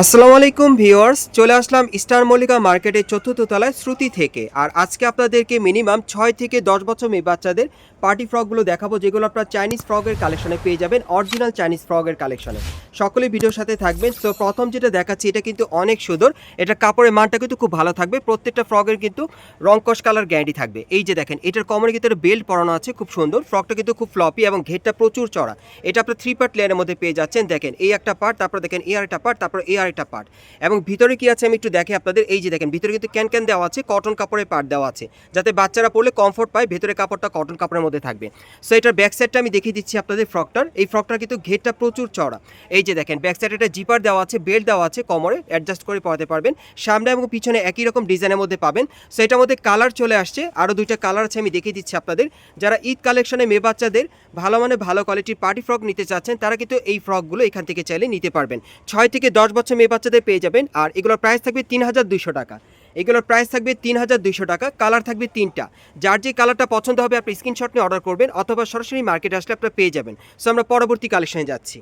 আসসালামু আলাইকুম ভিউয়ার্স, চলে আসলাম স্টার মল্লিকা মার্কেটের চতুর্থ তলায় শ্রুতি থেকে। আর আজকে আপনাদেরকে মিনিমাম ছয় থেকে দশ বছর মেয়ে বাচ্চাদের পার্টি ফ্রকগুলো দেখাবো, যেগুলো আপনারা চাইনিজ ফ্রকের কালেকশনে পেয়ে যাবেন, অরিজিনাল চাইনিজ ফ্রকের কালেকশনে। সকলেই ভিডিওর সাথে থাকবেন, তো প্রথম যেটা দেখাচ্ছি, এটা কিন্তু অনেক সুন্দর। এটা কাপড়ের মানটা কিন্তু খুব ভালো থাকবে, প্রত্যেকটা ফ্রকের কিন্তু রংকশ কালার গ্যারান্টি থাকবে। এই যে দেখেন, এটার কমরের ভিতরে বেল্ট পরানো আছে, খুব সুন্দর। ফ্রকটা কিন্তু খুব ফ্লপি এবং ঘেরটা প্রচুর চড়া এটা আপনার থ্রি পার্ট লেয়ারের মধ্যে পেয়ে যাচ্ছেন। দেখেন, এই একটা পার্ট তারপর দেখেন, এই আরেকটা পার্ট তারপর এই আরেকটা পার্ট এবং ভিতরে কি আছে আমি একটু দেখে আপনাদের, এই যে দেখেন, ভিতরে কিন্তু ক্যান ক্যান দেওয়া আছে কটন কাপড়ের পার্ট দেওয়া আছে, যাতে বাচ্চারা পরলে কমফোর্ট পায়, ভেতরে কাপড়টা কটন কাপড়ের মধ্যে থাকবে। সো এটার ব্যাক সাইডটা আমি দেখিয়ে দিচ্ছি আপনাদের ফ্রকটার এই ফ্রকটার কিন্তু ঘেরটা প্রচুর চড়া এই যে দেখেন ব্যাক সাইডে একটা জিপার দেওয়া আছে বেল্ট দেওয়া আছে কমরে অ্যাডজাস্ট করে পরাতে পারবেন। সামনে এবং পিছনে একই রকম ডিজাইনের মধ্যে পাবেন। সো এটার মধ্যে কালার চলে আসছে। আরও দুইটা কালার আছে, আমি দেখিয়ে দিচ্ছি আপনাদের। যারা ঈদ কালেকশনে মেয়ে বাচ্চাদের ভালো মানে ভালো কোয়ালিটির পার্টি ফ্রক নিতে চাচ্ছেন, তারা কিন্তু এই ফ্রকগুলো এখান থেকে চাইলে নিতে পারবেন। ছয় থেকে দশ বছর মেয়ে বাচ্চাদের পেয়ে যাবেন, আর এগুলোর প্রাইস থাকবে তিন হাজার দুইশো টাকা। এগুলোর প্রাইস থাকবে তিন হাজার দুইশো টাকা কালার থাকবে তিনটা। যার যে কালারটা পছন্দ হবে, আপনি স্ক্রিনশট নিয়ে অর্ডার করবেন, অথবা সরাসরি মার্কেটে আসলে আপনারা পেয়ে যাবেন। সো আমরা পরবর্তী কালেকশনে যাচ্ছি।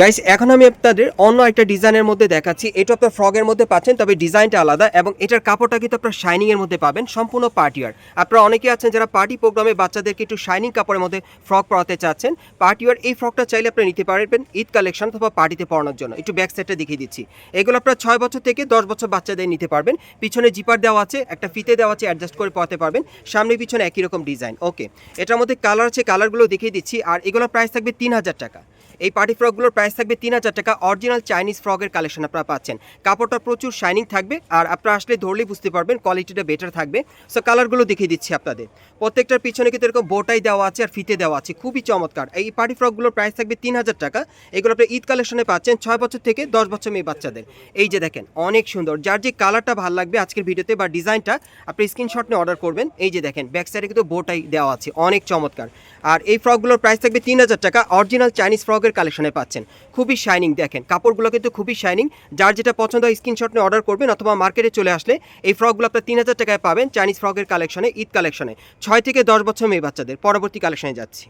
গাইস এখন আমি আপনাদের অন্য একটা ডিজাইনের মধ্যে দেখাচ্ছি। এটা আপনার ফ্রগের মধ্যে পাচ্ছেন, তবে ডিজাইনটা আলাদা এবং এটার কাপড়টা কিন্তু আপনার শাইনিং এর মধ্যে পাবেন, সম্পূর্ণ পার্টিয়ার আপনারা অনেকে আছেন যারা পার্টি প্রোগ্রামে বাচ্চাদেরকে একটু শাইনিং কাপড়ের মধ্যে ফ্রক পরাতে চাচ্ছেন। পার্টিয়ার এই ফ্রকটা চাইলে আপনি নিতে পারবেন ঈদ কালেকশন অথবা পার্টিতে পরানোর জন্য। একটু ব্যাক সাইডটা দেখিয়ে দিচ্ছি। এগুলো আপনার ছয় বছর থেকে দশ বছর বাচ্চাদের নিতে পারবেন। পিছনে জিপার দেওয়া আছে, একটা ফিতে দেওয়া আছে অ্যাডজাস্ট করে পরাতে পারবেন। সামনে পিছনে একই রকম ডিজাইন ওকে এটার মধ্যে কালার আছে কালারগুলো দেখিয়ে দিচ্ছি। আর এগুলো প্রাইস থাকবে তিন হাজার টাকা। এই পার্টি ফ্রকগুলোর প্রাইস থাকবে তিন হাজার টাকা। অরিজিনাল চাইনিজ ফ্রকের কালেকশন আপনারা পাচ্ছেন। কাপড়টা প্রচুর শাইনিং থাকবে, আর আপনারা আসলে ধরলেই বুঝতে পারবেন কোয়ালিটিটা বেটার থাকবে। সো কালারগুলো দেখিয়ে দিচ্ছি আপনাদের। প্রত্যেকটার পিছনে কিন্তু এরকম বোটাই দেওয়া আছে আর ফিতে দেওয়া আছে। খুবই চমৎকার। এই পার্টি ফ্রকগুলোর প্রাইস থাকবে তিন হাজার টাকা। এগুলো আপনি ঈদ কালেকশনে পাচ্ছেন ছয় বছর থেকে দশ বছর মেয়ে বাচ্চাদের। এই যে দেখেন, অনেক সুন্দর। যার যে কালারটা ভালো লাগবে আজকের ভিডিওতে বা ডিজাইনটা, আপনি স্ক্রিনশট নিয়ে অর্ডার করবেন। এই যে দেখেন ব্যাক সাইডে কিন্তু বোটাই দেওয়া আছে। অনেক চমৎকার। আর এই ফ্রকগুলোর প্রাইস থাকবে তিন হাজার টাকা। অরিজিনাল চাইনিজ ফ্রকের কালেকশনে পাচ্ছেন। খুবই শাইনিং দেখেন। কাপড়গুলো কিন্তু খুবই শাইনিং যার যেটা পছন্দ হয় স্ক্রিনশট নিয়ে অর্ডার করবেন অথবা মার্কেটে চলে আসলে এই ফ্রকগুলো আপনার তিন হাজার টাকায় পাবেন। চাইনিজ ফ্রকের কালেকশনে ঈদ কালেকশনে ছয় থেকে দশ বছর মেয়ে বাচ্চাদের। পরবর্তী কালেকশনে যাচ্ছি।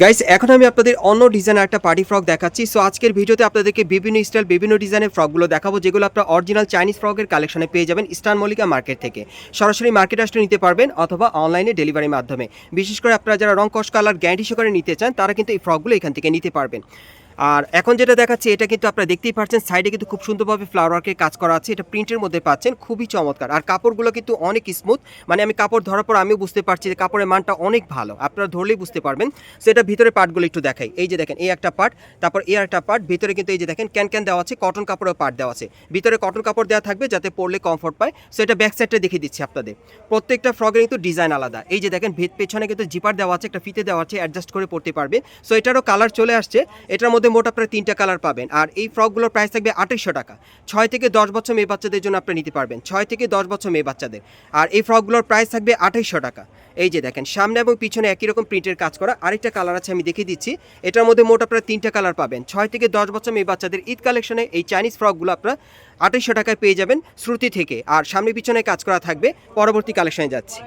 গাইস এখন আমি আপনাদের অন্য ডিজাইনের একটা পার্টি ফ্রক দেখাচ্ছি। সো আজকের ভিডিওতে আপনাদেরকে বিভিন্ন স্টাইল বিভিন্ন ডিজাইনের ফ্রকগুলো দেখাবো, যেগুলো আপনার অরিজিনাল চাইনিজ ফ্রকের কালেকশনে পেয়ে যাবেন স্টার মল্লিকা মার্কেট থেকে। সরাসরি মার্কেট আসলে নিতে পারবেন অথবা অনলাইনে ডেলিভারির মাধ্যমে। বিশেষ করে আপনারা যারা রং কস কালার গ্যারান্টি সহকারে নিতে চান, তারা কিন্তু এই ফ্রকগুলো এখান থেকে নিতে পারবেন। আর এখন যেটা দেখাচ্ছি, এটা কিন্তু আপনারা দেখতেই পাচ্ছেন সাইডে কিন্তু খুব সুন্দরভাবে ফ্লাওয়ার ওয়ার্কের কাজ করা আছে, এটা প্রিন্টের মধ্যে পাচ্ছেন, খুবই চমৎকার। আর কাপড়গুলো কিন্তু অনেক স্মুথ মানে আমি কাপড় ধরার পর আমিও বুঝতে পারছি যে কাপড়ের মানটা অনেক ভালো, আপনারা ধরলেই বুঝতে পারবেন। সো এটা ভিতরে পার্টগুলো একটু দেখাই, এই যে দেখেন, এই একটা পার্ট তারপর এই একটা পার্ট ভিতরে কিন্তু এই যে দেখেন ক্যান ক্যান দেওয়া আছে কটন কাপড়ের পার্ট দেওয়া আছে। ভিতরে কটন কাপড় দেওয়া থাকবে যাতে পরলে কমফোর্ট পায়। সো এটা ব্যাক সাইডটা দেখিয়ে দিচ্ছি আপনাদের। প্রত্যেকটা ফ্রকের কিন্তু ডিজাইন আলাদা। এই যে দেখেন ভিত পেছনে কিন্তু জিপার দেওয়া আছে, একটা ফিতে দেওয়া আছে অ্যাডজাস্ট করে পড়তে পারবে। সো এটারও কালার চলে আসছে, এটার মধ্যে মোট আপনার তিনটা কালার পাবেন। আর এই ফ্রকগুলোর প্রাইস থাকবে আঠাইশশো টাকা। ছয় থেকে দশ বছর মেয়ে বাচ্চাদের জন্য আপনি নিতে পারবেন। ছয় থেকে দশ বছর মেয়ে বাচ্চাদের। আর এই ফ্রকগুলোর প্রাইস থাকবে আঠাইশশো টাকা। এই যে দেখেন, সামনে এবং পিছনে একই রকম প্রিন্টের কাজ করা আরেকটা কালার আছে আমি দেখিয়ে দিচ্ছি। এটার মধ্যে মোট আপনারা তিনটা কালার পাবেন। ছয় থেকে দশ বছর মেয়ে বাচ্চাদের ঈদ কালেকশনে এই চাইনিজ ফ্রকগুলো আপনারা আঠাইশশো টাকায় পেয়ে যাবেন শ্রুতি থেকে। আর সামনে পিছনে কাজ করা থাকবে, পরবর্তী কালেকশনে যাচ্ছি।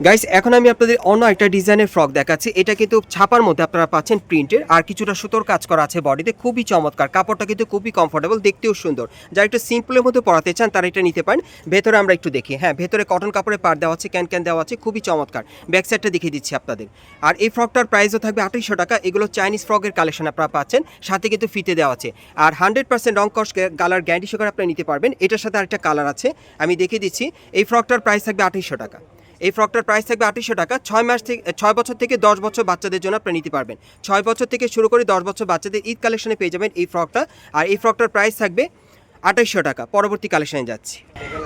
গাইস এখন আমি আপনাদের অন্য একটা ডিজাইনের ফ্রক দেখাচ্ছি। এটা কিন্তু ছাপার মধ্যে আপনারা পাচ্ছেন প্রিন্টের আর কিছুটা সুতোর কাজ করা আছে বডিতে খুবই চমৎকার। কাপড়টা কিন্তু খুবই কমফোর্টেবল দেখতেও সুন্দর। যারা একটু সিম্পলের মধ্যে পরাতে চান, তারা এটা নিতে পারেন। ভেতরে আমরা একটু দেখি। হ্যাঁ ভেতরে কটন কাপড়ের পার দেওয়া আছে ক্যান ক্যান দেওয়া আছে, খুবই চমৎকার। ব্যাক সাইডটা দেখিয়ে দিচ্ছি আপনাদের। আর এই ফ্রকটার প্রাইসও থাকবে আঠাইশশো টাকা। এগুলো চাইনিজ ফ্রকের কালেকশন আপনারা পাচ্ছেন। সাথে কিন্তু ফিতে দেওয়া আছে। আর হান্ড্রেড পার্সেন্ট রং কস কালার গ্যারান্টি সহকারে আপনি নিতে পারবেন। এটার সাথে আরেকটা কালার আছে। আমি দেখিয়ে দিচ্ছি। এই ফ্রকটার প্রাইস থাকবে আঠাইশশো টাকা। এই ফ্রকটার প্রাইস থাকবে আঠাশশো টাকা। ছয় মাস থেকে ছয় বছর থেকে দশ বছর বাচ্চাদের জন্য আপনি নিতে পারবেন। ছয় বছর থেকে শুরু করে দশ বছর বাচ্চাদের ঈদ কালেকশনে পেয়ে যাবেন এই ফ্রকটা। আর এই ফ্রকটার প্রাইস থাকবে আঠাইশশো টাকা। পরবর্তী কালেকশনে যাচ্ছি।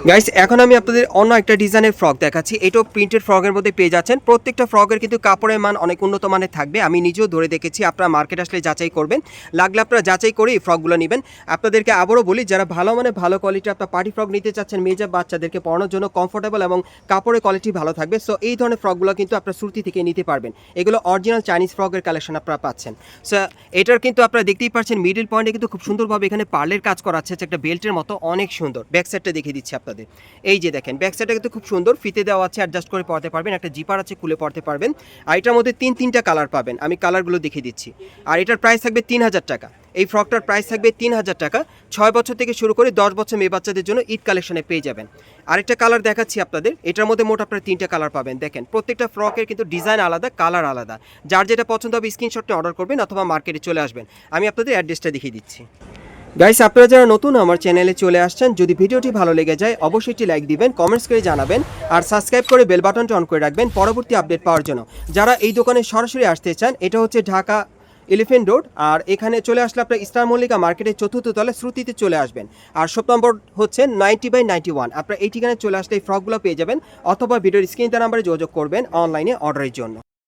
গাইস এখন আমি আপনাদের অন্য একটা ডিজাইনের ফ্রক দেখাচ্ছি। এটাও প্রিন্টেড ফ্রকের মধ্যে পেয়ে যাচ্ছেন। প্রত্যেকটা ফ্রকের কিন্তু কাপড়ের মান অনেক উন্নত মানের থাকবে। আমি নিজেও ধরে দেখেছি, আপনারা মার্কেট আসলে যাচাই করবেন। লাগলে আপনারা যাচাই করে এই ফ্রকগুলো নেবেন। আপনাদেরকে আবারও বলি, যারা ভালো মানে ভালো কোয়ালিটি আপনার পার্টি ফ্রক নিতে চাচ্ছেন মেজা বাচ্চাদেরকে পড়ানোর জন্য কমফোর্টেবল এবং কাপড়ের কোয়ালিটি ভালো থাকবে। সো এই ধরনের ফ্রকগুলো কিন্তু আপনার শ্রুতি থেকে নিতে পারবেন। এগুলো অরিজিনাল চাইনিজ ফ্রকের কালেকশন আপনারা পাচ্ছেন। সো এটার কিন্তু আপনারা দেখতেই পাচ্ছেন মিডিল পয়েন্টে কিন্তু খুব সুন্দরভাবে এখানে পার্লের কাজ করা আছে একটা বেল্টের মতো অনেক সুন্দর। ব্যাক সাইডটা দেখিয়ে দিচ্ছি আপনাদের। এই যে দেখেন, ব্যাক সাইডটা কিন্তু খুব সুন্দর। ফিতে দেওয়া আছে অ্যাডজাস্ট করে পড়তে পারবেন। একটা জিপার আছে, খুলে পড়তে পারবেন। আর এটার মধ্যে তিন, তিনটা কালার পাবেন। আমি কালারগুলো দেখিয়ে দিচ্ছি। আর এটার প্রাইস থাকবে তিন হাজার টাকা। এই ফ্রকটার প্রাইস থাকবে তিন হাজার টাকা। ছয় বছর থেকে শুরু করে দশ বছর মেয়ে বাচ্চাদের জন্য ঈদ কালেকশনে পেয়ে যাবেন। আরেকটা কালার দেখাচ্ছি আপনাদের। এটার মধ্যে মোট আপনারা তিনটা কালার পাবেন। দেখেন, প্রত্যেকটা ফ্রকের কিন্তু ডিজাইন আলাদা কালার আলাদা। যার যেটা পছন্দ হবে স্ক্রিনশটটা অর্ডার করবেন অথবা মার্কেটে চলে আসবেন। আমি আপনাদের অ্যাড্রেসটা দেখিয়ে দিচ্ছি। গাইস আপনারা যারা নতুন আমার চ্যানেলে চলে আসছেন, যদি ভিডিওটি ভালো লেগে যায়, অবশ্যই একটি লাইক দিবেন কমেন্টস করে জানাবেন, আর সাবস্ক্রাইব করে বেল বাটনটা অন করে রাখবেন পরবর্তী আপডেট পাওয়ার জন্য। যারা এই দোকানে সরাসরি আসতে চান, এটা হচ্ছে ঢাকা এলিফেন্ট রোড আর এখানে চলে আসলে আপনার স্টার মল্লিকা মার্কেটের চতুর্থ তলে শ্রুতিতে চলে আসবেন। আর শপ নম্বর হচ্ছে নাইনটি বাই নাইনটি ওয়ান আপনার এই ঠিকানায় চলে আসলে এই ফ্রকগুলো পেয়ে যাবেন, অথবা ভিডিওর স্ক্রিন নাম্বারে যোগাযোগ করবেন অনলাইনে অর্ডারের জন্য।